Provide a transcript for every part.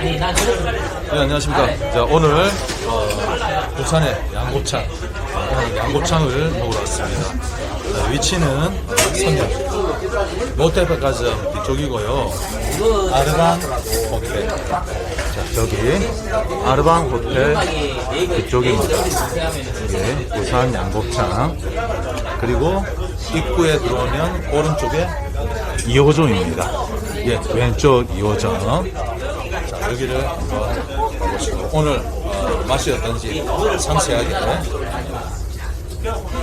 네, 안녕하십니까. 자, 오늘 어, 부산의 양곱창, 오늘 양곱창을 먹으러 왔습니다. 자, 위치는 선양 롯데백화점 뒤쪽이고요. 아르방 호텔. 자, 저기 아르방 호텔 뒤쪽입니다. 예, 부산 양곱창. 그리고 입구에 들어오면 오른쪽에 2호점입니다. 예, 왼쪽 2호점. 자, 여기를 한번 가보시고 오늘 어, 맛이 어떤지 상세하게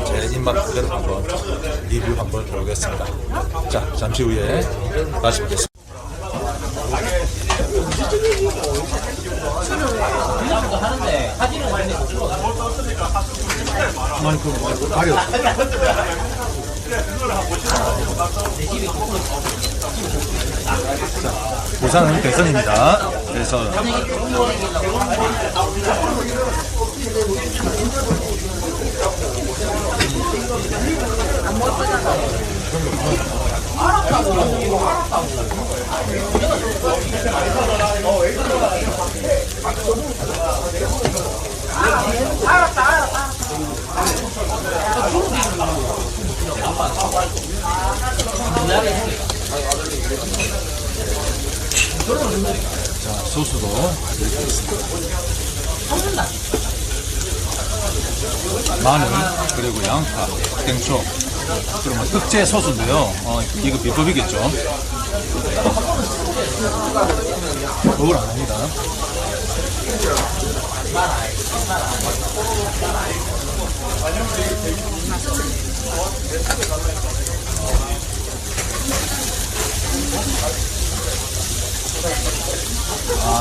제 입맛 그대로 한번 리뷰 한번 해보겠습니다. 자, 잠시 후에 다시 뵙겠습니다. 그, 뭐, 가려. 부산은 대선입니다. 대선. 자, 소스도 마늘 그리고 양파, 땡초 뭐 특제 소스인데요. 어, 이거 비법이겠죠. 먹으러 안 합니다.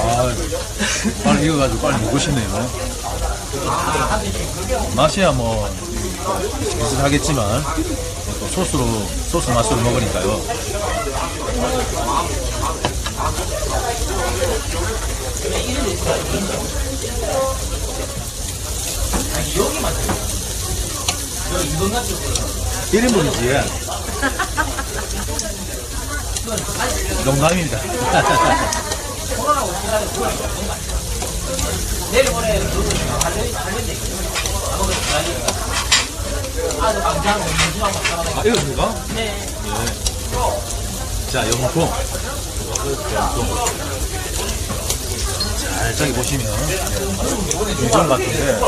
아, 빨리 익어가지고 빨리 먹고 싶네요. 맛이야 뭐 비슷하겠지만 또 소스로 소스 맛으로 먹으니까요. 일인분이지 농담입니다. 아, 이거습니까 네. 자, 영통. 영통. 살짝 보시면, 유전 같은데,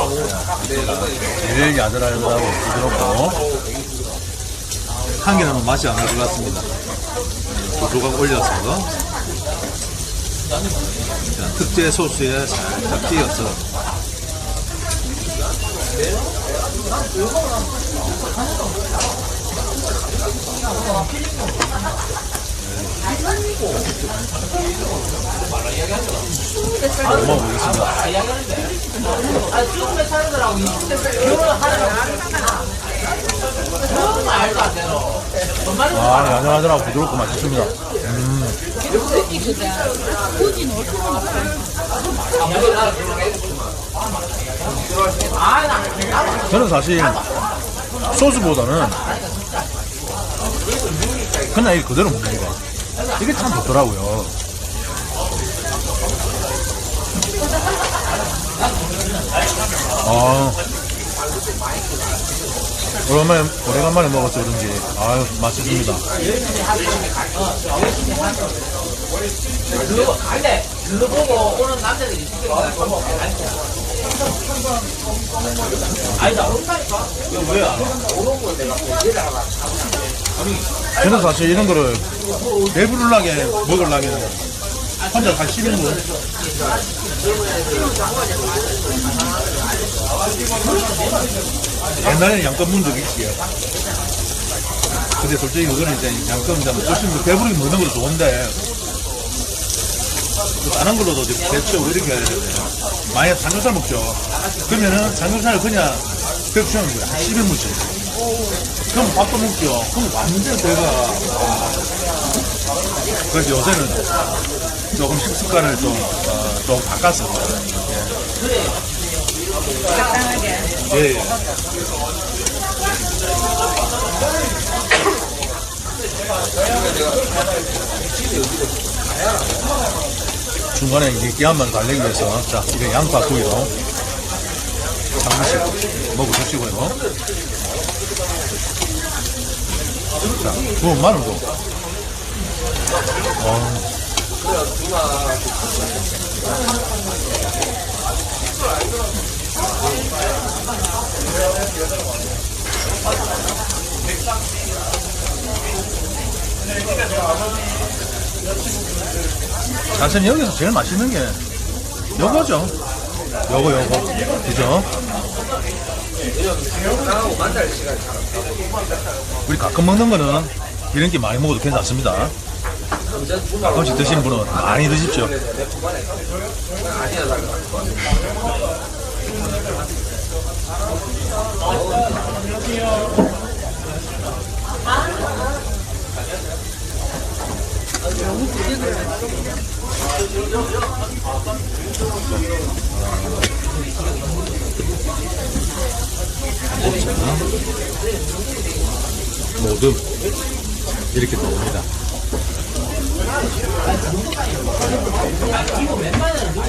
제일 야들야들하고 부드럽고, 한 개는 맛이 안 날 것 같습니다. 두 조각 올려서, 자, 특제 소스에 살짝 띄어서, 먹어보겠습니다. 아, 야들야들하고 부드럽고 맛있습니다. 저는 사실 소스보다는 그냥 이게 그대로 먹는 거. 이게 참 좋더라고요. 아, 오랜만에, 오래간만에 먹어서 그런지, 아유, 맛있습니다. 저는 사실 이런 거를 배부르려게 먹으려면 혼자 다 씹는 거. 옛날에는 양껏 문적 있지요. 근데 솔직히 그거는 이제 양껏 이제 먹고 싶은 거 배부르게 먹는 것도 좋은데 또 다른 걸로도 이제 대체로 이렇게 해야 되는데 만약 삼겹살 먹죠. 그러면은 삼겹살을 그냥 배추하는 거야. 한 11무씩. 그럼 밥도 먹죠. 그럼 완전 배가 아. 그래서 요새는 조금 식습관을 좀, 어, 좀 바꿨 예. 중간에 느끼함만 달래기 위해서 자, 이게 양파 구이로 잠시 먹어주시고요. 자, 구운 마늘도. 어. 사실 여기서 제일 맛있는 게 요거죠. 요거 요거. 그죠? 우리 가끔 먹는 거는 이런 게 많이 먹어도 괜찮습니다. 가끔씩 드시는 분은 많이 드십시오. 모듬 이렇게 나옵니다.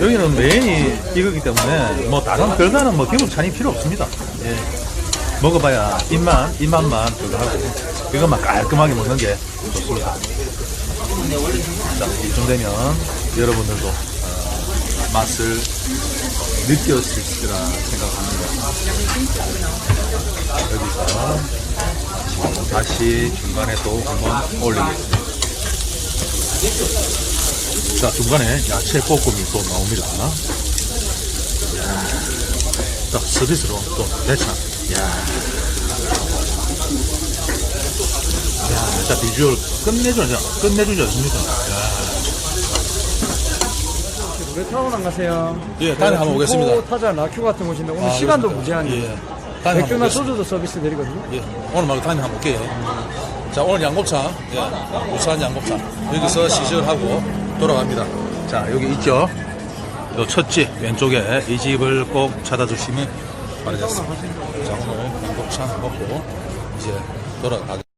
여기는 메인이 이거기 때문에 뭐 다른 별다른 뭐 기본 찬이 필요 없습니다. 예. 먹어봐야 입만 입맛만 그거 하고 이것만 깔끔하게 먹는 게 좋습니다. 자 이쯤 되면 여러분들도 어, 맛을 느꼈을 거라 생각합니다. 여기서 다시 중간에 또 한번 올리겠습니다. 자, 중간에 야채 볶음이 또 나옵니다. 또 서비스로 또 대창. 야 야, 진짜 비주얼 끝내주죠. 끝내주지 않습니까? 왜 타운 안 가세요? 예, 다음에 한번 오겠습니다. 초 타자 라큐 같은 곳인데 오늘 아, 시간도? 무제한이에요. 예. 맥주나. 소주도 서비스 드리거든요. 예, 오늘 말고 다음에 한번 볼게요. 자, 오늘 양곱창, 예, 우수한 양곱창. 여기서 시식하고 돌아갑니다. 자, 여기 있죠? 요 첫집, 왼쪽에 이 집을 꼭 찾아주시면 바라겠습니다. 자, 오늘 양곱창 먹고 이제 돌아가겠습니다.